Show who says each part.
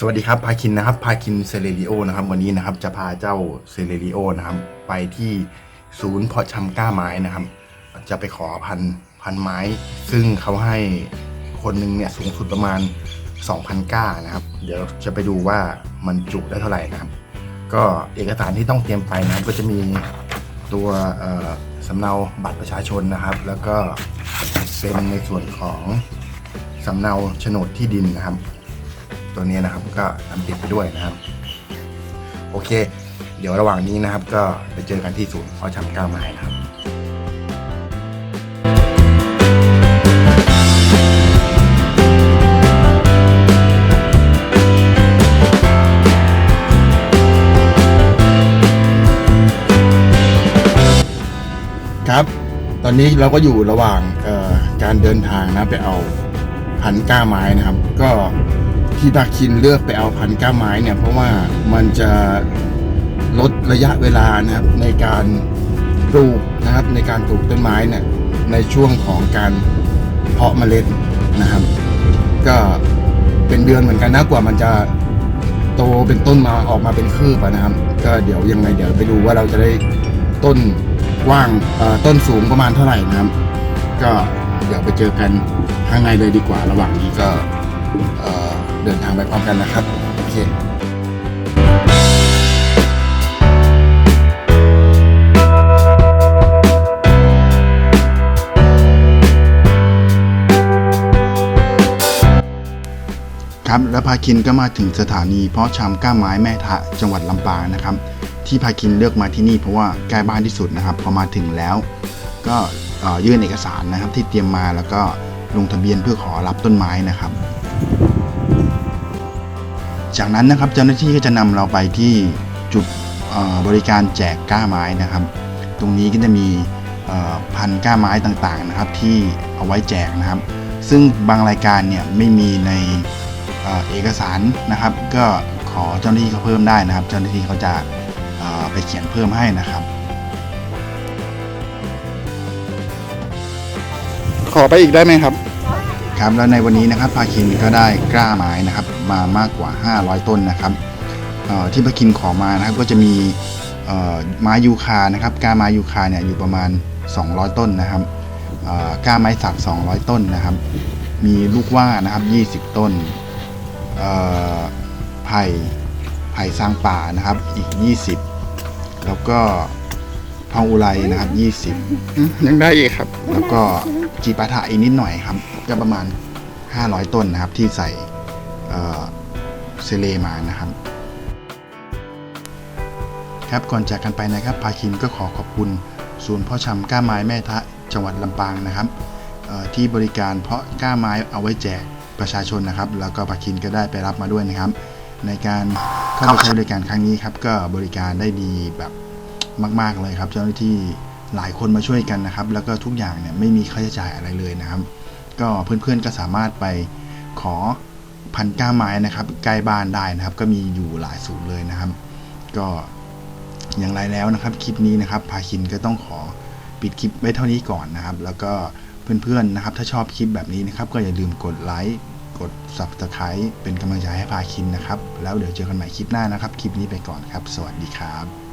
Speaker 1: สวัสดีครับ พาคินนะครับ พาคินเซเลริโอนะครับ วันนี้นะครับ จะพาเจ้าเซเลริโอนะครับ ไปที่ศูนย์เพาะชำกล้าไม้นะครับ จะไปขอพันพันไม้ ซึ่งเขาให้คนหนึ่งเนี่ยสูงสุดประมาณ 2,000 ก้านะครับ เดี๋ยวจะไปดูว่ามันจุได้เท่าไหร่นะครับ ก็เอกสารที่ต้องเตรียมไปนะครับ ก็จะมีตัวสำเนาบัตรประชาชนนะครับ แล้วก็เป็นในส่วนของสำเนาโฉนดที่ดินนะครับ ตัวนี้นะครับ ก็นำติดไปด้วยนะครับ โอเค เดี๋ยวระหว่างนี้นะครับ ก็ไปเจอกันที่ศูนย์เพาะชำก้าวไม้นะครับครับ ตอนนี้เราก็อยู่ระหว่างการเดินทางนะไปเอาพันก้าไม้นะครับ ก็ ที่ภาคินเลือกไปเอาพันก้าไม้เนี่ยเพราะว่ามันจะลดระยะเวลานะครับในการปลูกนะครับในการปลูกต้นไม้เนี่ยในช่วงของการเพาะเมล็ดนะครับ ก็เป็นเดือนเหมือนกันนะกว่ามันจะโตเป็นต้นมาออกมาเป็นคืบนะครับ ก็เดี๋ยวยังไงเดี๋ยวไปดูว่าเราจะได้ต้นกว้างต้นสูงประมาณเท่าไหร่นะครับ ก็เดี๋ยวไปเจอกันข้างในเลยดีกว่าระหว่างนี้ก็ เดินทางไปพร้อมกันนะครับ โอเคครับแล้วพาคินก็มาถึงสถานีเพาะชำก้าไม้แม่ทะจังหวัดลำปางนะครับ ที่พาคินเลือกมาที่นี่เพราะว่าใกล้บ้านที่สุดนะครับ พอมาถึงแล้ว ก็เอ่ยื่นเอกสารนะครับที่เตรียมมาแล้วก็ลงทะเบียนเพื่อขอรับต้นไม้นะครับ จากนั้นนะครับเจ้าหน้าที่ก็จะนำเราไปที่จุดบริการแจกก้าไม้นะครับ ตรงนี้ก็จะมีพันก้าไม้ต่างๆนะครับที่เอาไว้แจกนะครับ ซึ่งบางรายการเนี่ยไม่มีในเอกสารนะครับ ก็ขอเจ้าหน้าที่เขาเพิ่มได้นะครับ เจ้าหน้าที่เขาจะไปเขียนเพิ่มให้นะครับ ขอไปอีกได้ไหมครับ ครับแล้วในวันนี้นะครับพาคินก็ได้กล้าไม้นะครับมามากกว่า 500 ต้นนะครับที่พาคินขอมานะครับก็จะมีไม้ยูคานะครับกล้าไม้ยูคาเนี่ยอยู่ประมาณ 200 ต้นนะครับกล้าไม้สัก 200 ต้นนะครับ มีลูกว่านะครับ 20 ต้นไผ่ไผ่สร้างป่านะครับอีก 20 แล้วก็ ทองอุไรนะครับ20
Speaker 2: ยังได้อีกครับ
Speaker 1: แล้วก็จีปาถะอีกนิดหน่อยครับ ก็ประมาณ 500 ต้นนะครับที่ใส่เอ่อเซเลมานะครับครับก่อนจากกันไปนะครับพาคินก็ขอขอบคุณศูนย์เพาะชำกล้าไม้แม่ทะจังหวัดลำปางนะครับเอ่อที่บริการเพาะกล้าไม้เอาไว้แจกประชาชนนะครับ แล้วก็พาคินก็ได้ไปรับมาด้วยนะครับ ในการเข้าไปใช้บริการครั้งนี้ครับก็บริการได้ดีแบบ มาก ๆเลยครับ เจ้าหน้าที่หลายคนมาช่วยกันนะครับ แล้วก็ทุกอย่างเนี่ยไม่มีค่าใช้จ่ายอะไรเลยนะครับ ก็เพื่อนๆก็สามารถไปขอพันก้าไม้นะครับใกล้บ้านได้นะครับ ก็มีอยู่หลายศูนย์เลยนะครับ ก็อย่างไรแล้วนะครับคลิปนี้นะครับพาคินก็ต้องขอปิดคลิปไว้เท่านี้ก่อนนะครับ แล้วก็เพื่อนๆนะครับ ถ้าชอบคลิปแบบนี้นะครับ ก็อย่าลืมกดไลค์กด subscribe เป็นกำลังใจให้พาคินนะครับ แล้วเดี๋ยวเจอกันใหม่คลิปหน้านะครับ คลิปนี้ไปก่อนครับ สวัสดีครับ